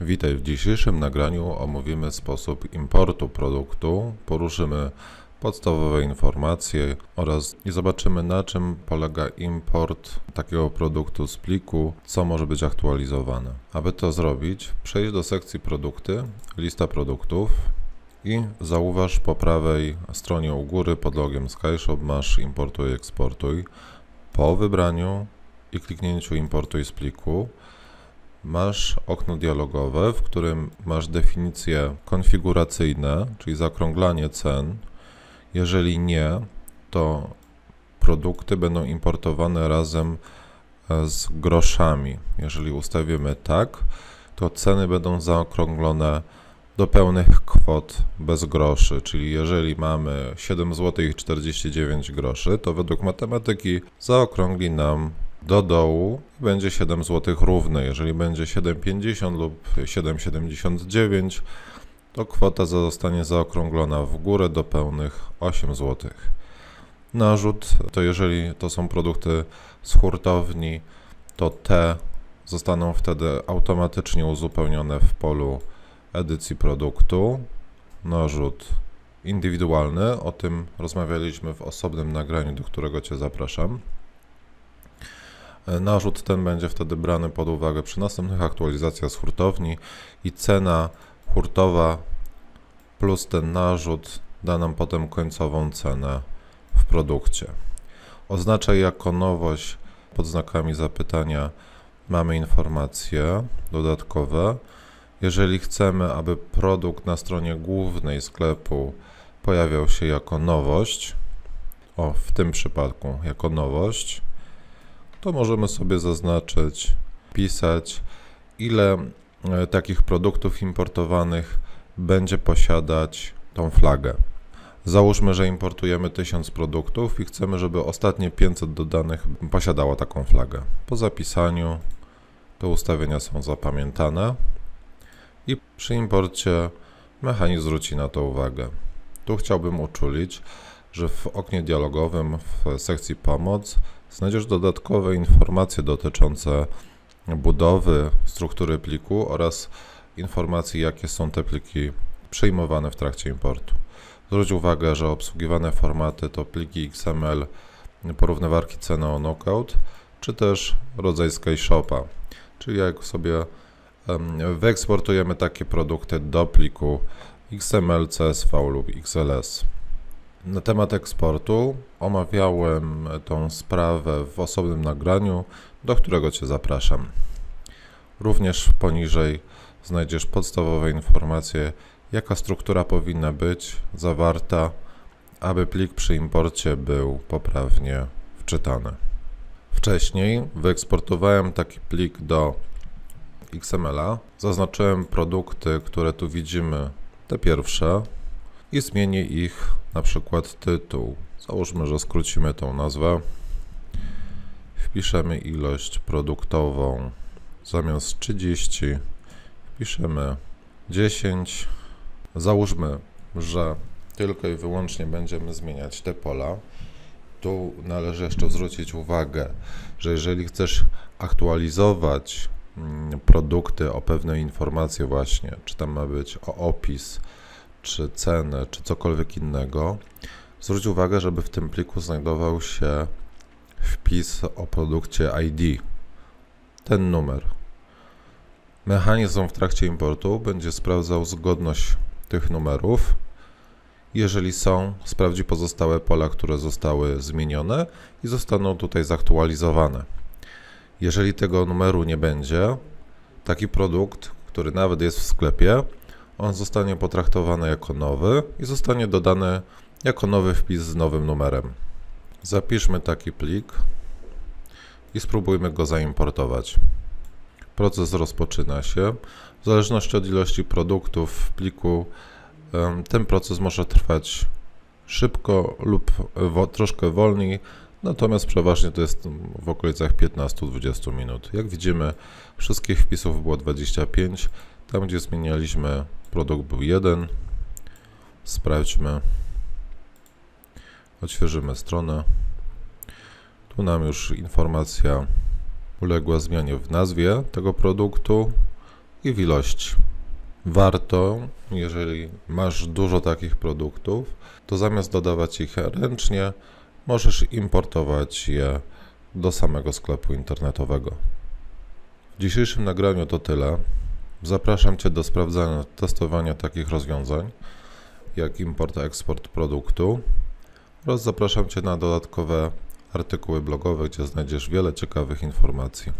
Witaj w dzisiejszym nagraniu. Omówimy sposób importu produktu, poruszymy podstawowe informacje oraz zobaczymy na czym polega import takiego produktu z pliku, co może być aktualizowane. Aby to zrobić, przejdź do sekcji produkty, lista produktów i zauważ po prawej stronie u góry pod logiem SkyShop masz importuj, eksportuj. Po wybraniu i kliknięciu importuj z pliku masz okno dialogowe, w którym masz definicje konfiguracyjne, czyli zaokrąglanie cen. Jeżeli nie, to produkty będą importowane razem e, z groszami. Jeżeli ustawimy tak, to ceny będą zaokrąglone do pełnych kwot bez groszy, czyli jeżeli mamy 7 zł i 49 groszy, to według matematyki zaokrągli nam do dołu będzie 7 zł równe. Jeżeli będzie 7,50 lub 7,79, to kwota zostanie zaokrąglona w górę do pełnych 8 zł. Narzut to jeżeli to są produkty z hurtowni, to te zostaną wtedy automatycznie uzupełnione w polu edycji produktu. Narzut indywidualny, o tym rozmawialiśmy w osobnym nagraniu, do którego Cię zapraszam. Narzut ten będzie wtedy brany pod uwagę przy następnych aktualizacjach z hurtowni i cena hurtowa plus ten narzut da nam potem końcową cenę w produkcie. Oznaczaj jako nowość pod znakami zapytania mamy informacje dodatkowe. Jeżeli chcemy, aby produkt na stronie głównej sklepu pojawiał się jako nowość, o w tym przypadku jako nowość, to możemy sobie zaznaczyć, pisać, ile e, takich produktów importowanych będzie posiadać tą flagę. Załóżmy, że importujemy 1000 produktów i chcemy, żeby ostatnie 500 dodanych posiadało taką flagę. Po zapisaniu te ustawienia są zapamiętane i przy imporcie mechanizm zwróci na to uwagę. Tu chciałbym uczulić, że w oknie dialogowym w sekcji pomoc znajdziesz dodatkowe informacje dotyczące budowy struktury pliku oraz informacji, jakie są te pliki przyjmowane w trakcie importu. Zwróć uwagę, że obsługiwane formaty to pliki XML, porównywarki ceny o knockout, czy też rodzaj SkyShopa, czyli jak sobie em, wyeksportujemy takie produkty do pliku XML, CSV lub XLS. Na temat eksportu omawiałem tą sprawę w osobnym nagraniu, do którego Cię zapraszam. Również poniżej znajdziesz podstawowe informacje, jaka struktura powinna być zawarta, aby plik przy imporcie był poprawnie wczytany. Wcześniej wyeksportowałem taki plik do XML-a. Zaznaczyłem produkty, które tu widzimy, te pierwsze, i zmienię ich na przykład tytuł. Załóżmy, że skrócimy tą nazwę. Wpiszemy ilość produktową zamiast 30 wpiszemy 10. Załóżmy, że tylko i wyłącznie będziemy zmieniać te pola. Tu należy jeszcze zwrócić uwagę, że jeżeli chcesz aktualizować mm, produkty o pewne informacje właśnie, czy tam ma być o opis, czy cenę, czy cokolwiek innego, zwróć uwagę, żeby w tym pliku znajdował się wpis o produkcie ID. Ten numer. Mechanizm w trakcie importu będzie sprawdzał zgodność tych numerów. Jeżeli są, sprawdzi pozostałe pola, które zostały zmienione i zostaną tutaj zaktualizowane. Jeżeli tego numeru nie będzie, taki produkt, który nawet jest w sklepie, on zostanie potraktowany jako nowy i zostanie dodany jako nowy wpis z nowym numerem. Zapiszmy taki plik i spróbujmy go zaimportować. Proces rozpoczyna się. W zależności od ilości produktów w pliku, ten proces może trwać szybko lub troszkę wolniej, natomiast przeważnie to jest w okolicach 15-20 minut. Jak widzimy, wszystkich wpisów było 25. Tam, gdzie zmienialiśmy, produkt był jeden. Sprawdźmy. Odświeżymy stronę. Tu nam już informacja uległa zmianie w nazwie tego produktu i w ilości. Warto, jeżeli masz dużo takich produktów, to zamiast dodawać ich ręcznie, możesz importować je do samego sklepu internetowego. W dzisiejszym nagraniu to tyle. Zapraszam Cię do sprawdzania, testowania takich rozwiązań jak import-eksport produktu oraz zapraszam Cię na dodatkowe artykuły blogowe, gdzie znajdziesz wiele ciekawych informacji.